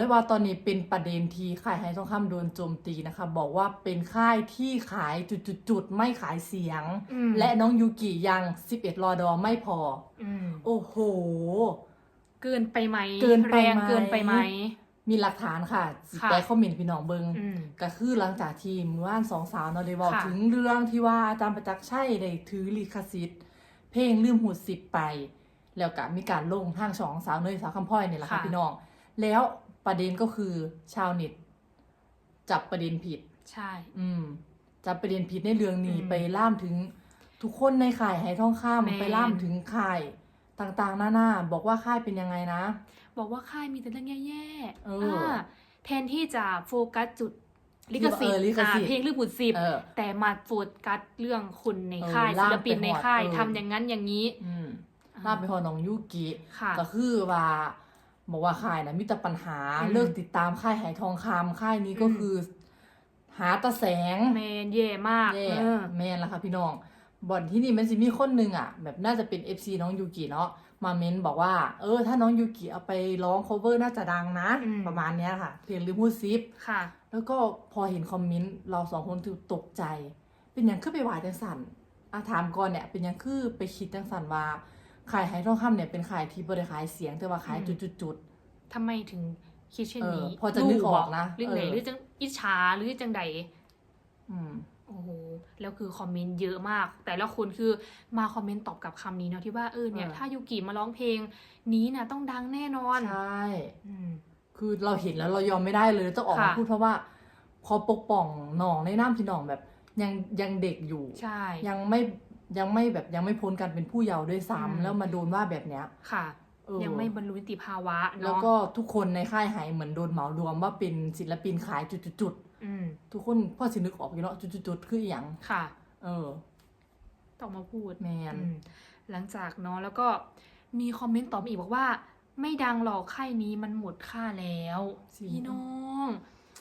เลยว่าตอนนี้เป็นประเด็นที่ค่ายไฮทองคำโดนโจมตีนะคะ บอกว่าเป็นค่ายที่ขายจุดๆๆไม่ขายเสียง อืม และน้องยูกิยัง 11รอดอไม่พอ อืมโอ้โห เกินไปไหมเกินไปไหม แรงเกินไปไหม มีหลักฐานค่ะสิค่ะแต่คอมเมนต์พี่น้องเบิง อืม ก็คือหลังจากที่เมื่อวานสองสาวเนาะได้บอกค่ะ ถึงเรื่องที่ว่าอาจารย์ประจักษ์ชัยได้ถือลิขสิทธิ์ เพลงลืมหูดสิบไป แล้วก็มีการลงทางช่องสาวเนยสาวคำพ่อยเนี่ยแหละค่ะค่ะพี่น้อง แล้ว ประเด็นก็คือชาวเน็ตจับประเด็นผิด ใช่ อืมจับประเด็นผิดในเรื่องนี้อืมไปล่ามถึงทุกคนในข่ายไหทองแม่คำนไปล่ามถึงข่ายต่างๆหน้าๆบอกว่าค่ายเป็นยังไงนะ บอกว่าค่ายมีแต่เรื่องแย่ๆเอออ่าแทนที่จะโฟกัสจุดลิขสิทเออธิ์ลิขสิทธิ์ อ่าเพลงลิขบุตรสิบ เออ แต่มาโฟกัสเรื่องคุณในค่ายเออศิลากลปินไปในหมดค่ายเออ ทำอย่างนั้นอย่างนี้อืมอ่าล่ามไปพอน้องยูกิ ค่ะ ก็คือว่า บอกว่าค่ายนะมีแต่ปัญหาอืม เลิกติดตามค่ายไหทองคำค่ายนี้ก็อืมคือ หาแตะแสง แมนเย่มากแย่เออ แม่นละค่ะพี่น้องบ่อนที่นี่มันจะมีคนหนึ่งอะ แบบน่าจะเป็น FC น้องยูกิเนาะมาเม้นบอกว่า เออ ถ้าน้องยูกิเอาไปร้อง cover น่าจะดังนะ อืม ประมาณเนี้ยค่ะเพลงลืมพูดซิปค่ะ แล้วก็พอเห็นคอมเมนต์เราสองคนคือตกใจ เป็นอย่างคือไปวายจังสันอาถามก่อนเนี่ย เป็นอย่างคือไปคิดจังสันว่า ขายไฮทองคำเนี่ยเป็นขายที่บริขายเสียงแต่ว่าขายอืม จุดทำไมถึงคิดเช่นนี้เออพอจะนึกออกนะรู้บ่หรือไหนเออ หรือจังอิจฉาหรือจังใด ๆอืม โอ้โห แล้วคือคอมเมนต์เยอะมาก แต่ละคนคือมาคอมเมนต์ตอบกับคำนี้เนาะที่ว่าเออเนี่ย เออ ถ้ายูกิมาร้องเพลงนี้นะต้องดังแน่นอนใช่ อืม คือเราเห็นแล้วเรายอมไม่ได้เลยต้องออกมาค่ะ พูดเพราะว่าพอปกป้องน้องในน้ำที่น้องแบบยังยังเด็กอยู่ ใช่ ยังไม่ ยังไม่แบบยังไม่พ้นการเป็นผู้เยาว์ด้วยอืมซ้ำแล้วมาโดนว่าแบบเนี้ยค่ะเออยังไม่บรรลุนิติภาวะแล้วเนาะก็ทุกคนในค่ายไหเหมือนโดนเหมารวมว่าเป็นศิลปินขายจุดๆอืมๆทุกคนพ่อสินึกออกอยู่เนาะจุดๆๆคืออหย่างค่ะ เออต้องมาพูดแมนอืมหลังจากเนาะแล้วก็มีคอมเมนต์ตอบมาอีกบอกว่า ไม่ดังหรอกค่ายนี้มันหมดค่าแล้วพี่น้อง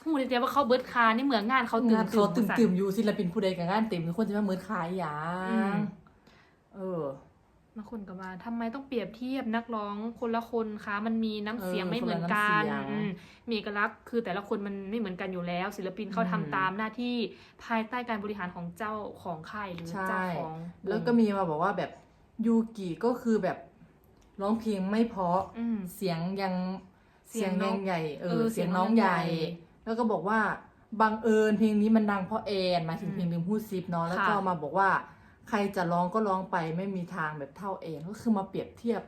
พูดเลยแต่ว่าเขาเบิร์ดคานี่เหมือนงานเขาตื่นงานเขาตื่มสั่ตื่มๆอยู่ศิลปินผู้ใดกับงานเต็มทุกคนจะมาเมินขายอย่าอืมงเออบางคนก็ว่าทำไมต้องเปรียบเทียบนักร้องคนละคนคะมันมีน้ำเสียงเออไม่เหมือนกันคนละน้ำเสียงอืมมีเอกลักษณ์คือแต่ละคนมันไม่เหมือนกันอยู่แล้ว ศิลปินเขาอืมทำตามหน้าที่ภายใต้การบริหารของเจ้าของค่ายหรือใช่เจ้าของวงแล้วก็มีมาบอกว่าแบบยูกิก็คือแบบร้องเพลงไม่เพราะอืมเสียงยังเสียงน้ยัองใหญ่เอเอออเสียงเสียงน้น้อองงใหญ่ใหญ่ แล้วก็บอกว่าบังเอิญเพลงนี้มันดังเพราะแอนหมายถึงอืมเพลงลืมพูดซิปเนาะแล้วก็ค่ะมาบอกว่าใครจะร้องก็ร้องไปไม่มีทางแบบเท่าแอนก็คือมาเปรียบเทียบ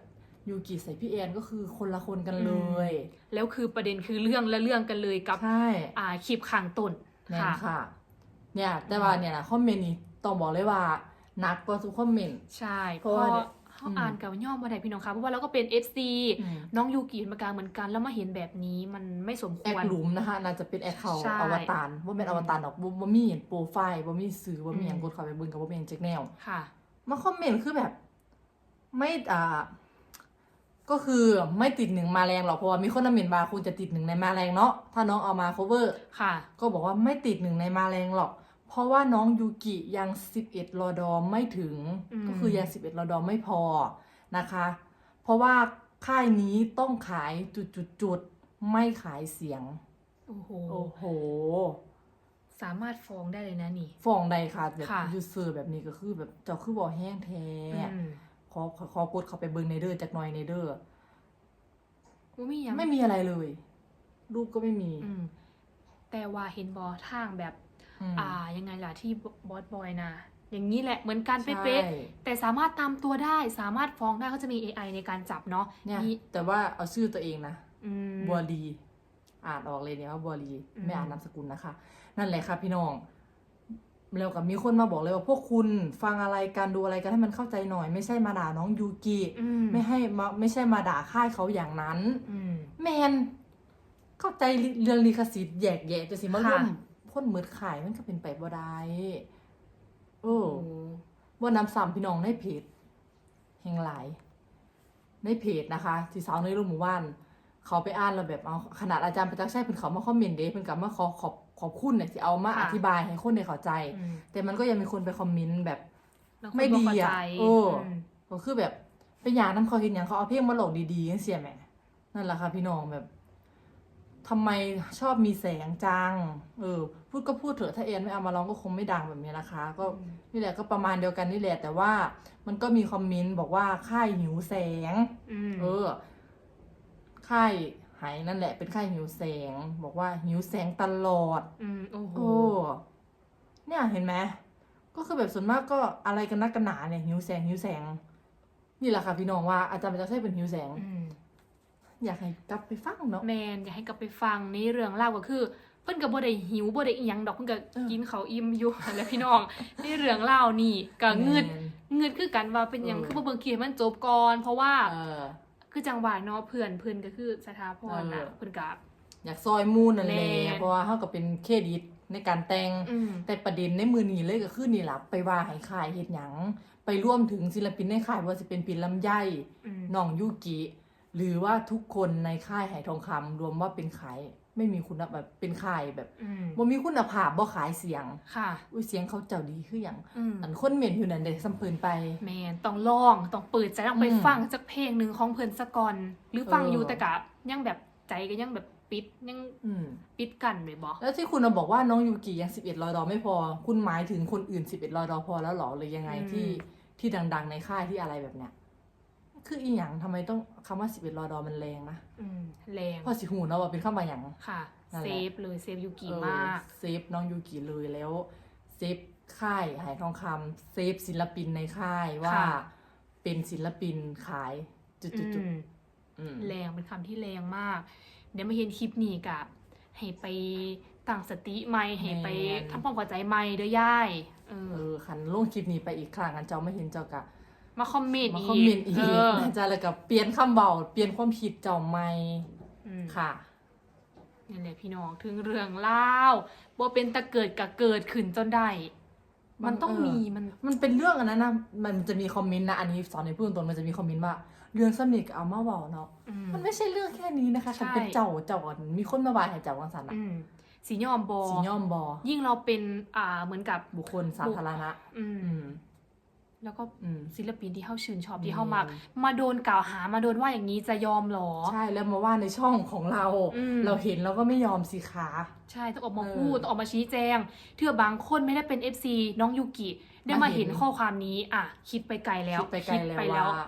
ยูกิใส่พี่แอนก็คือคนละคนกันเลย แล้วคือประเด็นคือเรื่องละเรื่องกันเลยกับใช่อ่าคลิปขังต้นแน่นค่ะค่ะ เนี่ยแต่ว่าเนี่ยนะคอมเมนต์นี้ต้องบอกเลยว่าหนักกว่าทุกคอมเมนต์ใช่เพเพราะราะว่าว่า เขาอืมอ่านกับย่อมมาได้พี่น้องคะเพราะว่าเราก็เป็น FC อืมน้องยูกิมากลางเหมือนกันแล้วมาเห็นแบบนี้มันไม่สมคแอควรหลุมนะคะน่าจะเป็นแอคเขาใช่อวตารว่าเป็นอวตารดอกบ่บ่มีเห็นโปรไฟล์บ่มีสื่อบ่มีอย่างอืมกดเข้าไปเบิ่งกับบ่มีอย่างเจ็คแนวค่ะมาคอมเมนต์คือแบบ ไม่อ่าก็คือไม่ติดหนึ่งมาแรงหรอกเพราะว่ามีคนมาเมนต์มาคุณจะติดหนึ่งในมาแรงเนาะถ้าน้องเอามา cover ค่ะ ก็บอกว่าไม่ติดหนึ่งในมาแรงหรอก เพราะว่าน้องยูกิยัง 11รอดอไม่ถึงอืมก็คือยัง 11รอดอไม่พอนะคะ เพราะว่าค่ายนี้ต้องขายจุดๆๆไม่ขายเสียง โอ้โห โอ้โห สามารถฟ้องได้เลยนะนี่ ฟ้องใดค่ะแบบค่ะยูเซอร์แบบนี้ก็คือแบบเจ้าคือบ่แห้งแท้อืมขอขอขอกดเข้าไปเบิ่งในเด้อจากหน่อยในเด้อว่ามียังไม่มีอะไรเลย รูปก็ไม่มีอืมแต่ว่าเห็นบอทางแบบม อ่ายังไงล่ะที่บอสบอยนะอย่างนี้แหละเหมือนกันใช่เป๊ะๆแต่สามารถตามตัวได้สามารถฟ้องได้เขาจะมี AI ในการจับเนาะเนี่ยมีแต่ว่าเอาชื่อตัวเองนะอืมบัวลีอ่านออกเลยเนี่ยว่าบัวลีอืมไม่อ่านนามสกุลนะคะ นั่นแหละค่ะพี่น้องแล้วกับมีคนมาบอกเลยว่าพวกคุณฟังอะไรกันดูอะไรกันให้มันเข้าใจหน่อย ไม่ใช่มาด่าน้องยูกิอืมไม่ให้มาไม่ใช่มาด่าค่ายเขาอย่างนั้นอืมแมนเข้าใจเรื่องลิขสิทธิ์แยกแยะจะสิมาค่ะร่วม พ่นมือขายมันก็เป็นไปบ่ได้เออโอ้ว่านำซ้ำพี่น้องในเพจแห่งหลาย ในเพจนะคะที่สาวในรุ่มหมู่บ้าน เขาไปอ่านแล้วแบบเอาขนาดอาจารย์ประจักษ์ชัยเพิ่นเขามาคอมเมนต์เด้เพิ่นกลับมาขอขอบขอบคุณเนี่ยที่เอามาอธิบายให้คนได้เข้าใจอืมแต่มันก็ยังมีคนไปคอมเมนต์แบบแล้วคนไม่ดีบ่เข้าอะใจเอออืมก็คือแบบไปอย่างน้ำเขาเห็นอย่างเขาเอาเพลงมาหลอกดีๆจังเสียแหมนั่นแหละค่ะพี่น้องแบบ ททำไมชอบมีแสงจัง เออ พูดก็พูดเถอะ ถ้าเอ็นไม่เอามาร้องก็คงไม่ดังแบบนี้นะคะ ก็อืมนี่แหละก็ประมาณเดียวกันนี่แหละ แต่ว่ามันก็มีคอมเมนต์บอกว่าค่ายหิวแสง อืมเออ ค่ายไหนั่นแหละ เป็นค่ายหิวแสง บอกว่าหิวแสงตลอด อืมโอ้โห โอ้ เนี่ยเห็นไหม ก็คือแบบส่วนมากก็อะไรกันนักกันหนาเนี่ยหิวแสงหิวแสง นี่แหละค่ะพี่น้องว่าอาจารย์มันจะใช่เป็นหิวแสง อืม อยากให้กลับไปฟังเนาะแมนอยากให้กลับไปฟังในเรื่องเล่าวก็คือ เพิ่นก็บ่ได้หิวบ่ได้อีหยังดอกเพิ่นก็เออกินเขาวอิ่มอยู่ แล้วพี่น้องในเรื่องเล่าวนี่ก็เงืด แม่น เงืดคือกันว่าเป็นหยังเออ คือบ่เบิ่งคลิปให้มันจบก่อน เพราะว่าเออ คือจังหวะเนาะเพื่อนเพิ่นก็คือสถาพรน่ะเออ เพิ่นก็ อยากซอยมูนนั่นแหละแม่น เพราะว่าเขาก็เป็นเครดิตในการแต่ง อืม แต่ประเด็นในมือนี้เลยก็คือนี่ล่ะไปว่าให้ค่ายเฮ็ดหยังไปร่วมถึงศิลปินในค่ายว่าสิเป็นปินลำไยอืม น้องยูกิ หรือว่าทุกคนในค่ายไหทองคำรวมว่าเป็นขายไม่มีคุณภาพแบบเป็นค่ายแบบอืมบ่มีคุณภาพบ่ขายเสียงค่ะอุ้ยเสียงเขาเจ้าดีคือหยังอืมอันคนเหม็นอยู่นั่นเด้สัมเพิ่นไปแมนต้องลองต้องเปิดใจต้องไปอืมฟังสักเพลงหนึ่งของเพิ่นสะก่อนหรือฟังเออออยู่แต่กะยังแบบใจก็ยังแบบปิดยังอืมปิดกันเลยบ่แล้วที่คุณมาบอกว่าน้องยูกิยัง11รอยดอไม่พอ คุณหมายถึงคนอื่น11รอยดอพอแล้วเหรอหรือยังไงที่ที่ดัง ๆ ในค่ายที่อะไรแบบเนี้ย คืออีหยังทำไมต้องคำว่า11รอยดอมันแรงนะอืมแรงพอสิหูเนาะว่าเป็นคำว่าหยัง ค่ะ นั่นแหเซละฟเลยเซฟยูกิเออมากเซฟน้องยูกิเลยแล้วเซฟค่ายหายทองคำเซฟศิลปินในค่ายว่า ค่ะ เป็นศิลปินขายจุดอืๆมๆอืม แรงเป็นคำที่แรงมาก เดี๋ยวมาเห็นคลิปนี้กะให้ไปตั้งสติใหม่ให้ไปทำความเข้าใจใหม่เด้อย่ายเอเอออคันลงคลิปนี้ไปอีกครั้งอันเจ้าไม่เห็นเจ้ากะ มาคอมเมนต์มาอีกคอมเมนต์อีกเออนะจ๊ะแล้วก็เปลี่ยนคำเบาเปลี่ยนความคิดเจ้าใหม่อืม ค่ะนี่แหละพี่น้องถึงเรื่องเล่าวว่าเป็นตะเกิดกะเกิดขึ้นจนได้ มันต้องเออมีมัน มันเป็นเรื่องอันนั้นนะมันจะมีคอมเมนต์นะอันนี้สอนในพูดตรงๆมันจะมีคอมเมนต์ว่าเรื่องสนิทกับเอามาเบาเนาะอืม มันไม่ใช่เรื่องแค่นี้นะคะใช่คันเป็นเจ้าเจ้าก่อนมีคนมาบายให้เจ้าวังสันอะอืมสียอมบอสีย่อมบอยิ่งเราเป็นอ่าเหมือนกับบุคคลสาธารณะ อืม อืม แล้วก็อืมศิลปินที่เข้าชื่นชอบอืมที่เข้ามามาโดนกล่าวหามาโดนว่าอย่างนี้จะยอมเหรอ ใช่แล้วมาว่าในช่องของเราอืมเราเห็นเราก็ไม่ยอมสิคะใช่ต้องออกมาเออพูดต้องออกมาชี้แจงเถื่อบางคนไม่ได้เป็น FC น้องยูกิได้มามาเห็เห็นนข้อความนี้ อะ คิดไปไกลแล้วคิดไปไกลแล้วว่า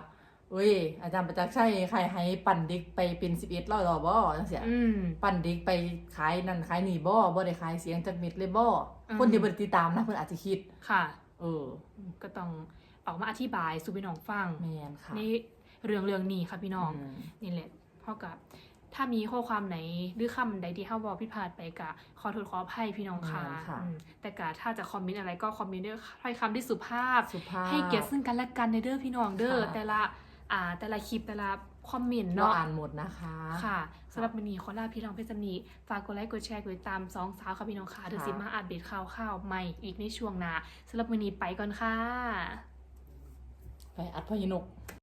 เอ้ยอาจารย์ประจักษ์ชัยใครให้ปั่นเด็กไปเป็นสิบเอ็ดร้อยดอกบ่จังเสียอืมปั่นเด็กไปขายนั่นขายนี่บ่บ่ได้ขายเสียงจากเม็ดเลยบ่อืมคนที่บ่ได้ติดตามนะเพิ่นอาจจะคิดค่ะ เออ ก็ต้อง ออกมาอธิบายสู่พี่น้องฟังแม่นค่ะในเรื่องเรื่องนี้ค่ะพี่น้องมนี่แหละเท่ากับถ้ามีข้อความไหนหรือคำใดที่เฮาบอกผิดพลาดไปกะขอโทษขออภัยพี่น้องค่ะแม่นค่ะอืมแต่กะถ้าจะคอมเมนต์อะไรก็คอมเมนต์ด้วยถ้อยคำที่สุภาพสุภาพให้เกียรติซึ่งกันและกันในเด้อพี่น้องเด้อค่ะแต่ละอ่าแต่ละคลิปแต่ละคอมเมนต์เราเนาะอ่านหมดนะคะค่ะสำหรับวันนี้ขอลาพี่น้องเพชรจำนีฝากกดไลค์กดแชร์กดติดตามสองสาวค่ะพี่น้องค่ะถึงค่ะสิมาอัปเดตข่าวข่าวๆใหม่อีกในช่วงหน้าสำหรับวันนี้ไปก่อนค่ะ ไปอัดพ่อยินก